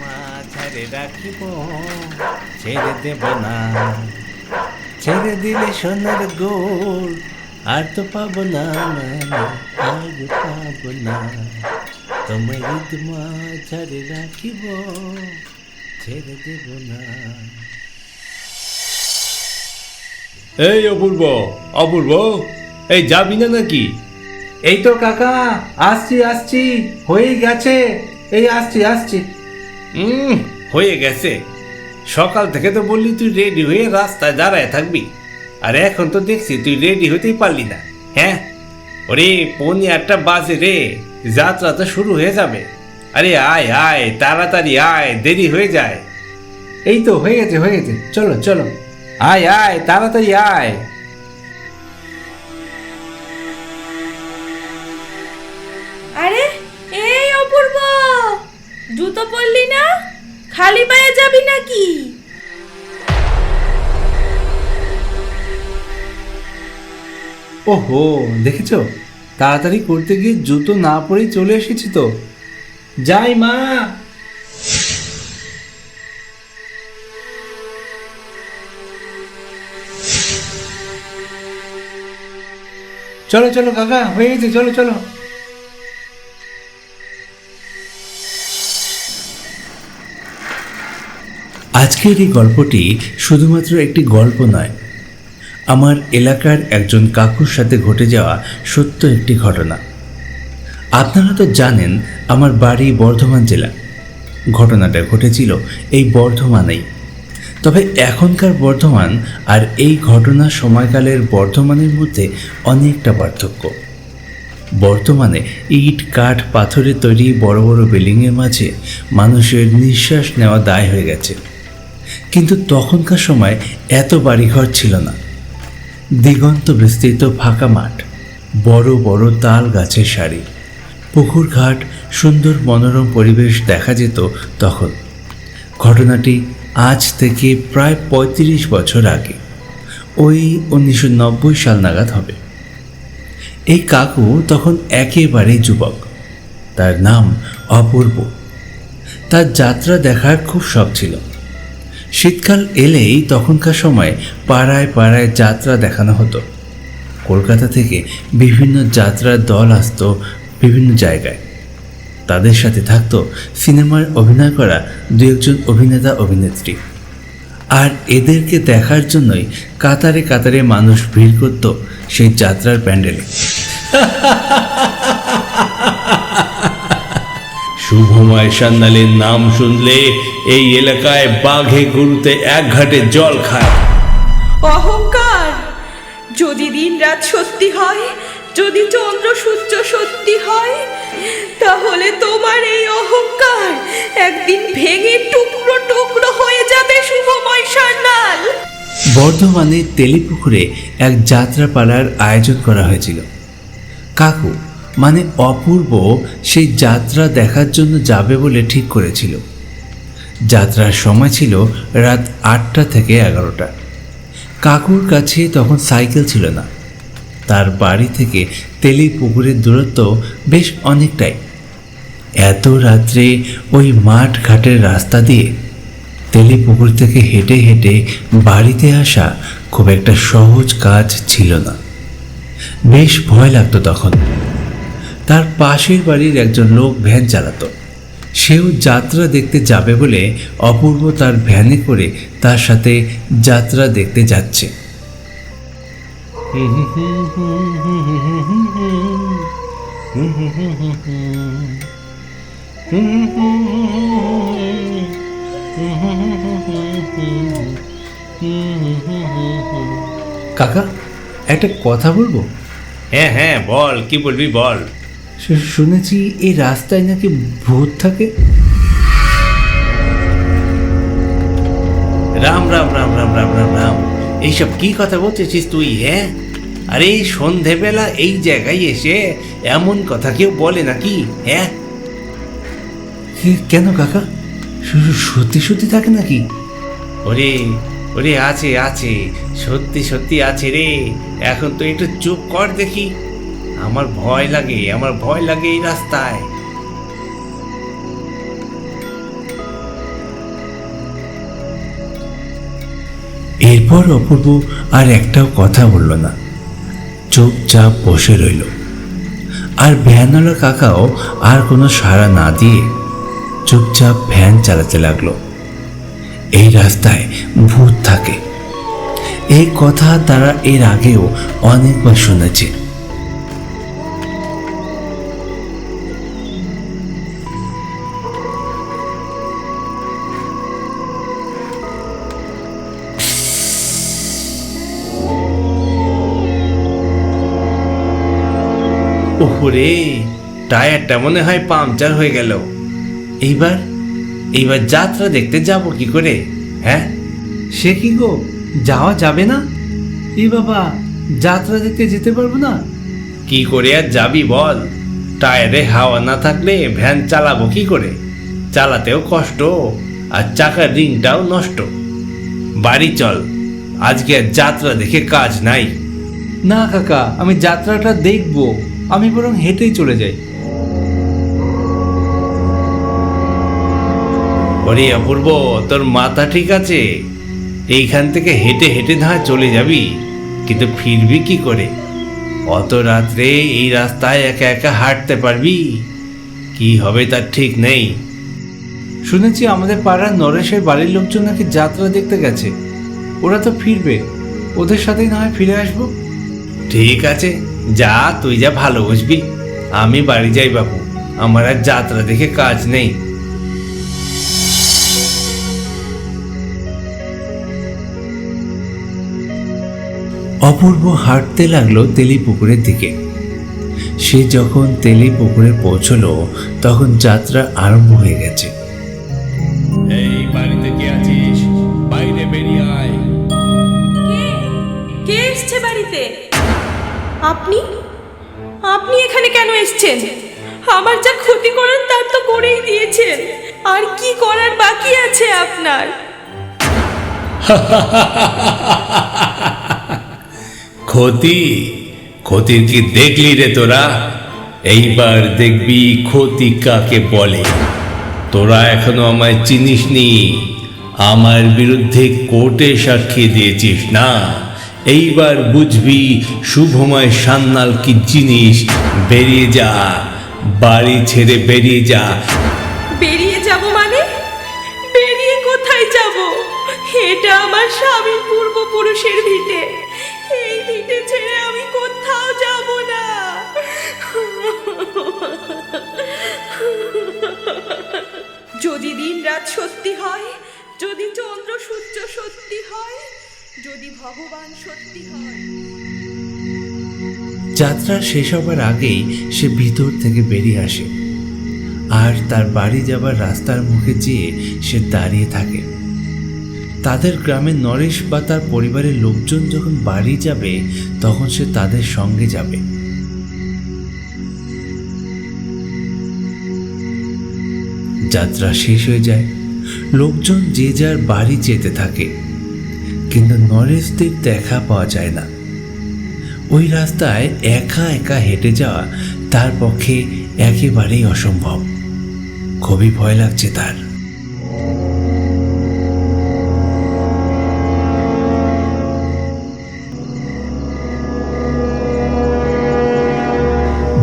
মাঝারে রাখিব ছেড়ে দেব না। ছেড়ে দিলে সোনার গোল আর তো পাবো না না, না, আর পাবো না। মাঝারে রাখিব ছেড়ে দেব না। এই অপূর্ব অপূর্ব এই যাবি না নাকি? এই তো কাকা আসছি আসছি হয়ে গেছে। এই আসছি আসছি। হুম, হয়ে গেছে। সকাল থেকে তো বললি তুই রেডি হয়ে রাস্তায় দাঁড়ায় থাকবি। আর এখন তো দেখছি তুই রেডি হতেই পারলি না। হ্যাঁ? ওরে, পৌনে আটটা বাজে রে। যাত্রা তো শুরু হয়ে যাবে। আরে আয় আয়, তাড়াতাড়ি আয়, দেরি হয়ে যায়। এই তো, হয়ে গেছে হয়ে গেছে। চলো চলো। আয় আয়, তাড়াতাড়ি আয়। জুতো পরলি না? খালি পায়ে যাবি নাকি? ওহো, দেখেছ? তাড়াতাড়ি করতে গিয়ে জুতো না পরেই চলে এসেছি তো। যাই, মা! চলো চলো, কাকা, হয়ে গেছে, চলো চলো। আজকের এই গল্পটি শুধুমাত্র একটি গল্প নয়। আমার এলাকার একজন কাকুর সাথে ঘটে যাওয়া সত্য একটি ঘটনা। আপনারা তো জানেন, আমার বাড়ি বর্ধমান জেলা। ঘটনাটা ঘটেছিল এই বর্ধমানেই। তবে এখনকার বর্ধমান আর এই ঘটনা সময়কালের বর্ধমানের মধ্যে অনেকটা পার্থক্য। বর্তমানে ইট, কাঠ, পাথরের তৈরি বড় বড় বিল্ডিংয়ের মাঝে মানুষের নিঃশ্বাস নেওয়া দায় হয়ে গেছে। কিন্তু তখনকার সময় এত বাড়িঘর ছিল না। দিগন্ত বিস্তৃত ফাঁকা মাঠ, বড় বড় তাল গাছের সারি, পুকুর ঘাট, সুন্দর মনোরম পরিবেশ দেখা যেত তখন। ঘটনাটি আজ থেকে প্রায় পঁয়ত্রিশ বছর আগে, ওই উনিশশো নব্বই সাল নাগাদ হবে। এই কাকু তখন একেবারে যুবক, তার নাম অপূর্ব। তার যাত্রা দেখার খুব শখ ছিল। শীতকাল এলেই তখনকার সময় পাড়ায় পাড়ায় যাত্রা দেখানো হতো। কলকাতা থেকে বিভিন্ন যাত্রার দল আসতো বিভিন্ন জায়গায়। তাদের সাথে থাকত সিনেমায় অভিনয় করা দু একজন অভিনেতা অভিনেত্রী। আর এদেরকে দেখার জন্যই কাতারে কাতারে মানুষ ভিড় করত সেই যাত্রার প্যান্ডেলে। শুভময় সান্যালের নাম শুনলে এই এলাকায় বাঘে গরুতে এক ঘাটে জল খায়। অহংকার। যদি দিন রাত সত্যি হয় যদি চন্দ্র সূর্য সত্যি হয় তাহলে তোমার এই অহংকার একদিন ভেঙে টুকরো টুকরো হয়ে যাবে শুভময় সান্যাল বর্ধমানে তেলিপুকুরে এক যাত্রাপালার আয়োজন করা হয়েছিল। কাকু মানে অপূর্ব সেই যাত্রা দেখার জন্য যাবে বলে ঠিক করেছিল। যাত্রার সময় ছিল রাত আটটা থেকে এগারোটা। কাকুর কাছে তখন সাইকেল ছিল না। তার বাড়ি থেকে তেলি পুকুরের দূরত্ব বেশ অনেকটাই। এত রাত্রে ওই মাঠ ঘাটের রাস্তা দিয়ে তেলি পুকুর থেকে হেঁটে হেঁটে বাড়িতে আসা খুব একটা সহজ কাজ ছিল না। বেশ ভয় লাগতো তখন। তার পাশের বাড়ির একজন লোক ভ্যান চালাতো। সেও যাত্রা দেখতে যাবে বলে অপূর্ব তার ভ্যানে করে তার সাথে যাত্রা দেখতে যাচ্ছে। কাকা, একটা কথা বলব? হ্যাঁ হ্যাঁ বল, কি বলবি বল। শুনেছি এই রাস্তায় নাকি ভূত থাকে? রাম রাম রাম রাম রাম রাম রাম। এইসব কি কথা বলতেছিস তুই হ্যাঁ? আরে সন্ধেবেলা এই জায়গায় এসে এমন কথা কেউ বলে নাকি হ্যাঁ? কেন কাকা? সত্যি সত্যি থাকে নাকি? ওরে ওরে আছে আছে। সত্যি সত্যি আছে রে। এখন তো একটু চুপ কর দেখি। আমার ভয় লাগে, আমার ভয় লাগে এই রাস্তায়। এরপর অপূর্ব আর একটাও কথা বলল না। চুপচাপ বসে রইল। আর ভ্যানওয়ালা কাকাও আর কোনো সাড়া না দিয়ে চুপচাপ ভ্যান চালাতে লাগল। এই রাস্তায় ভূত থাকে। এই কথা তারা এর আগেও অনেকবার শুনেছে। ওহরে, টায়ারটা মনে হয় পাংচার হয়ে গেল। এইবার এইবার যাত্রা দেখতে যাব কি করে হ্যাঁ? সে কি গো, যাওয়া যাবে না? এ বাবা, যাত্রা দেখতে যেতে পারব না? কি করে আর যাবি বল? টায়ারে হাওয়া না থাকলে ভ্যান চালাবো কি করে? চালাতেও কষ্ট, আর চাকার রিংটাও নষ্ট। বাড়ি চল, আজকে আর যাত্রা দেখে কাজ নাই। না কাকা, আমি যাত্রাটা দেখব। আমি বরং হেঁটেই চলে যাই। ওরে অপূর্ব তোর মাথা ঠিক আছে? এইখান থেকে হেঁটে হেঁটে না চলে যাবি? কিন্তু ফিরবি কি করে? অত রাত্রে এই রাস্তায় একা একা হাঁটতে পারবি? কি হবে তার ঠিক নেই। শুনেছি আমাদের পাড়ার নরেশের বাড়ির লোকজন নাকি যাত্রা দেখতে গেছে। ওরা তো ফিরবে। ওদের সাথেই না হয় ফিরে আসব? ঠিক আছে। যা, তুই যা ভালো বুঝবি। আমি বাড়ি যাই বাবু আমার আর যাত্রা দেখে কাজ নেই। অপূর্ব হাঁটতে লাগল তেলি পুকুরের দিকে। সে যখন তেলি পুকুরে পৌঁছলো, তখন যাত্রা আরম্ভ হয়ে গেছে। আপনি? আপনি এখানে কেন এসছেন? আমার যা ক্ষতি করার তার তো করেই দিয়েছেন। আর কি করার বাকি আছে আপনার? ক্ষতি? ক্ষতির কি দেখলি রে তোরা? এইবার দেখবি ক্ষতি কাকে বলে। তোরা এখনও আমায় চিনিসনি। আমার বিরুদ্ধে কোর্টে সাক্ষী দিয়েছিস না? এইবার বুঝবি শুভময় সান্নাল কি জিনিস। বেরিয়ে যা, বাড়ি ছেড়ে বেরিয়ে যা। বেরিয়ে যাব মানে? বেরিয়ে কোথায় যাব? এটা আমার স্বামী পূর্বপুরুষের ভিটে। এই ভিটে ছেড়ে আমি কোথাও যাব না। যদি দিন রাত সত্যি হয়, যদি চন্দ্র সূর্য সত্যি হয় যদি ভগবান সত্যি হয়। যাত্রা শেষ হবার আগেই সে ভিতর থেকে বেরিয়ে আসে। আর তার বাড়ি যাবার রাস্তার মুখে চেয়ে সে দাঁড়িয়ে থাকে। তাদের গ্রামে নরেশ বা তার পরিবারের লোকজন যখন বাড়ি যাবে, তখন সে তাদের সঙ্গে যাবে। যাত্রা শেষ হয়ে যায়। লোকজন যে যার বাড়ি যেতে থাকে। কিন্তু নরেশদের দেখা পাওয়া যায় না। ওই রাস্তায় একা একা হেঁটে যাওয়া তার পক্ষে একেবারেই অসম্ভব। খুবই ভয় লাগছে তার।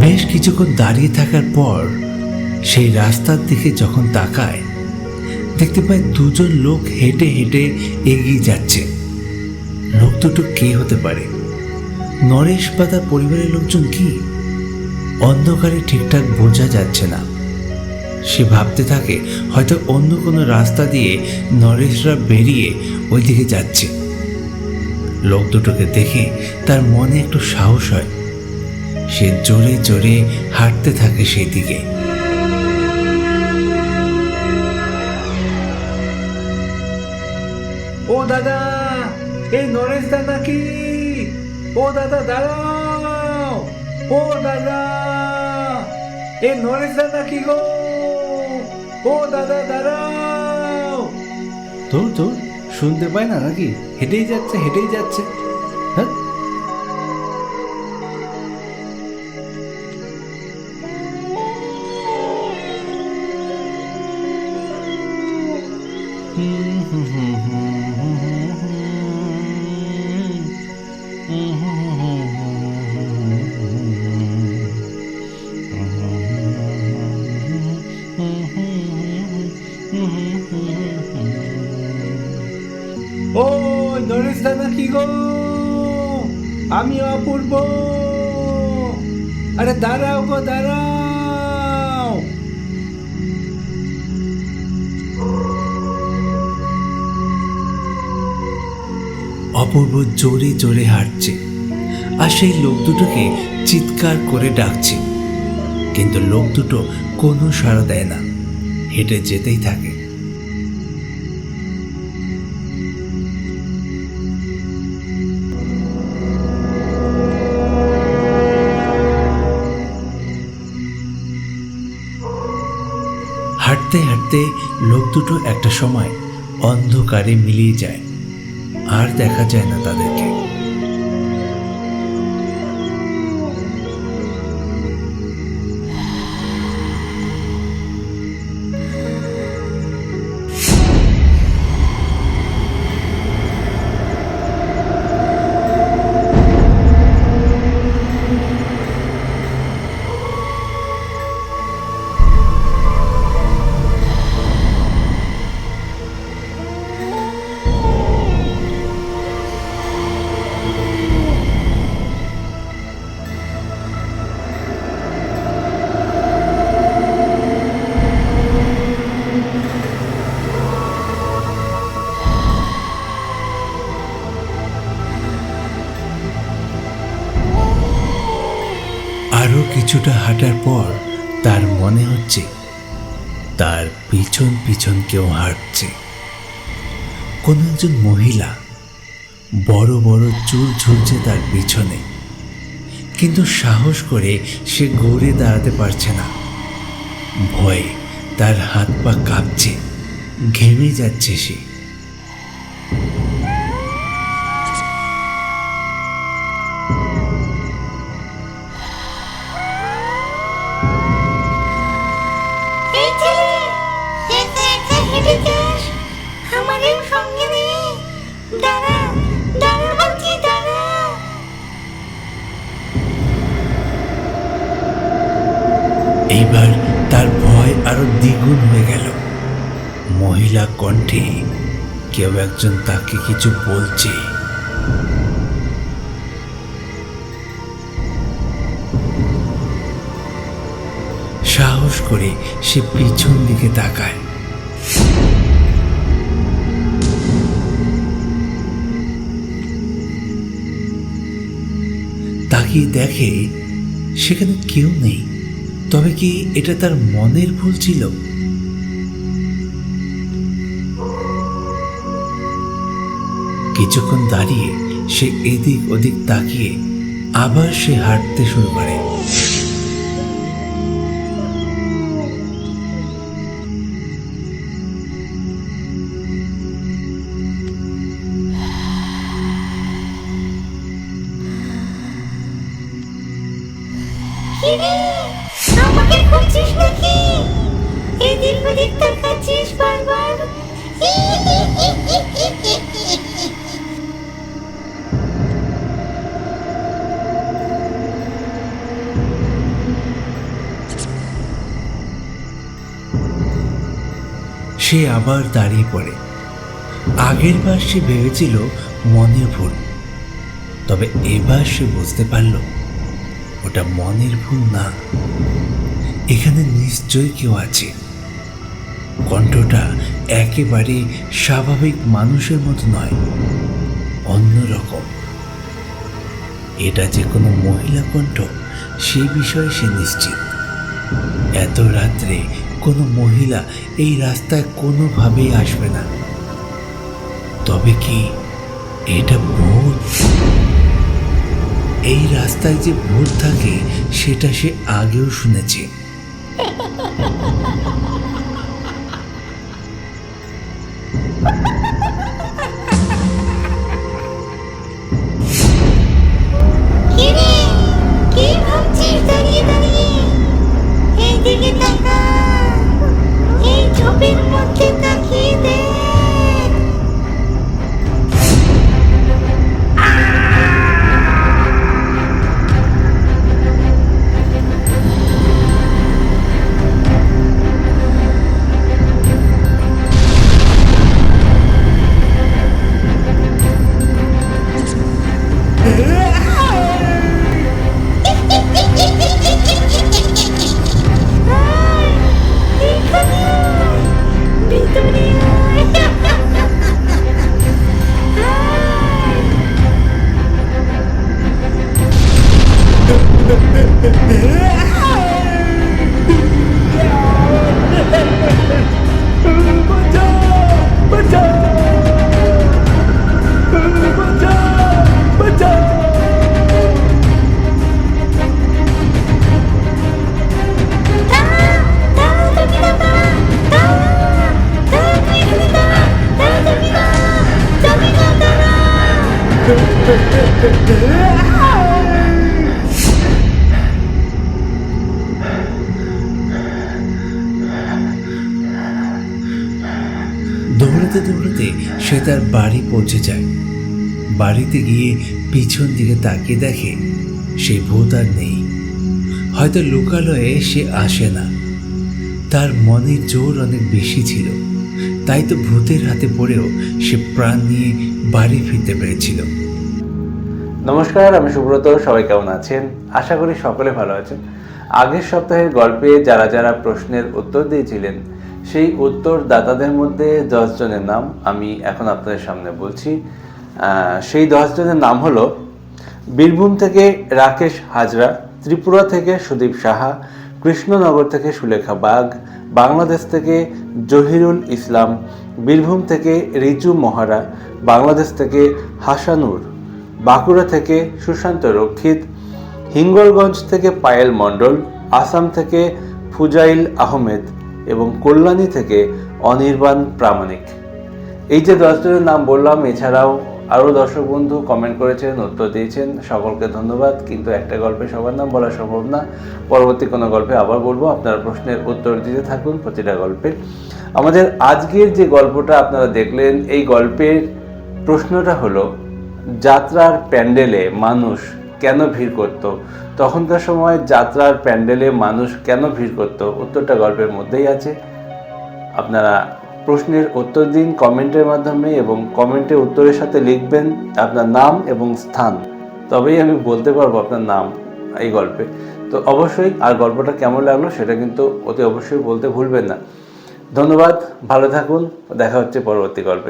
বেশ কিছুক্ষণ দাঁড়িয়ে থাকার পর সেই রাস্তার দিকে যখন তাকায়, দেখতে পায় দুজন লোক হেঁটে হেঁটে এগিয়ে যাচ্ছে। লোক দুটো কে হতে পারে? নরেশ বা তার পরিবারের লোকজন কি? অন্ধকারে ঠিকঠাক বোঝা যাচ্ছে না। সে ভাবতে থাকে, হয়তো অন্য কোনো রাস্তা দিয়ে নরেশরা বেরিয়ে ওই দিকে যাচ্ছে। লোক দুটোকে দেখে তার মনে একটু সাহস হয়। সে জোরে জোরে হাঁটতে থাকে সেই দিকে ও দাদা! এই নরেশ দা নাকি ও দাদা দাঁড়াও। ও দাদা। এ নরেশ দাদা কি গো? ও দাদা দাঁড়াও। তোর তোর শুনতে পায় না নাকি? হেঁটেই যাচ্ছে হেঁটেই যাচ্ছে। গো, আমি অপূর্ব। আরে দাঁড়াও গো, দাঁড়াও। অপূর্ব জোরে জোরে হাঁটছে, আর সেই লোক দুটোকে চিৎকার করে ডাকছে। কিন্তু লোক দুটো কোনো সাড়া দেয় না, হেঁটে যেতেই থাকে। হাঁটতে হাঁটতে লোক দুটো একটা সময় অন্ধকারে মিলিয়ে যায়। আর দেখা যায় না তাদেরকে কিছুটা হাঁটার পর তার মনে হচ্ছে, তার পিছন পিছন কেউ হাঁটছে। কোনো একজন মহিলা বড় বড় চুল ঝুলছে তার পিছনে, কিন্তু সাহস করে সে গৌড়ে দাঁড়াতে পারছে না। ভয়ে তার হাত পা কাঁপছে, ঘেমে যাচ্ছে সে। কেউ একজন তাকে কিছু বলছে। সাহস করে সে পিছন দিকে তাকায়। তাকিয়ে দেখে সেখানে কেউ নেই। তবে কি এটা তার মনের ভুল ছিল? কিছুক্ষণ দাঁড়িয়ে সে এদিক ওদিক তাকিয়ে আবার সে হাঁটতে শুরু করে। এদিক ওদিক তাকাচ্ছিস বারবার? সে আবার দাঁড়িয়ে পড়ে। আগের বার সে ভেবেছিল মনের ভুল, তবে এবার সে বুঝতে পারল, ওটা মনের ভুল না। এখানে নিশ্চয়ই কেউ আছে। কণ্ঠটা একেবারে স্বাভাবিক মানুষের মতো নয়, অন্যরকম। এটা যে কোনো মহিলা কণ্ঠ সেই বিষয়ে সে নিশ্চিত। এত রাত্রে কোনো মহিলা এই রাস্তায় কোনোভাবেই আসবে না। তবে কি এটা ভূত? এই রাস্তায় যে ভূত থাকে, সেটা সে আগেও শুনেছে। পৌঁছে যায়। বাড়িতে গিয়ে পিছন দিকে তাকিয়ে দেখে সেই ভূত আর নেই। হয়তো লোকালয়ে সে আসে না। তার মনের জোর অনেক বেশি ছিল। তাই তো ভূতের হাতে পড়েও সে প্রাণ নিয়ে বাড়ি ফিরতে পেরেছিল। নমস্কার, আমি সুব্রত। সবাই কেমন আছেন? আশা করি সকলে ভালো আছেন। আগের সপ্তাহের গল্পে যারা যারা প্রশ্নের উত্তর দিয়েছিলেন সেই উত্তর দাতাদের মধ্যে দশ জনের নাম আমি এখন আপনাদের সামনে বলছি। সেই দশ জনের নাম হলো বীরভূম থেকে রাকেশ হাজরা, ত্রিপুরা থেকে সুদীপ সাহা, কৃষ্ণনগর থেকে সুলেখা বাগ, বাংলাদেশ থেকে জহিরুল ইসলাম, বীরভূম থেকে রিজু মহারা, বাংলাদেশ থেকে হাসানুর, বাঁকুড়া থেকে সুশান্ত রক্ষিত, হিঙ্গলগঞ্জ থেকে পায়েল মণ্ডল, আসাম থেকে ফুজাইল আহমেদ এবং কল্যাণী থেকে অনির্বাণ প্রামাণিক। এই যে দশজনের নাম বললাম, এছাড়াও আরও দর্শক বন্ধু কমেন্ট করেছেন, উত্তর দিয়েছেন, সকলকে ধন্যবাদ। কিন্তু একটা গল্পে সবার নাম বলা সম্ভব না। পরবর্তী কোনো গল্পে আবার বলব, আপনারা প্রশ্নের উত্তর দিতে থাকুন প্রতিটা গল্পে। আমাদের আজকের যে গল্পটা আপনারা দেখলেন, এই গল্পের প্রশ্নটা হলো, যাত্রার প্যান্ডেলে মানুষ কেন ভিড় করত? তখনকার সময় যাত্রার প্যান্ডেলে মানুষ কেন ভিড় করত? উত্তরটা গল্পের মধ্যেই আছে। আপনারা প্রশ্নের উত্তর দিন কমেন্টের মাধ্যমে এবং কমেন্টের উত্তরের সাথে লিখবেন আপনার নাম এবং স্থান। তবেই আমি বলতে পারব আপনার নাম এই গল্পে। তো অবশ্যই আর গল্পটা কেমন লাগল সেটা কিন্তু অতি অবশ্যই বলতে ভুলবেন না। ধন্যবাদ, ভালো থাকুন, দেখা হচ্ছে পরবর্তী গল্পে।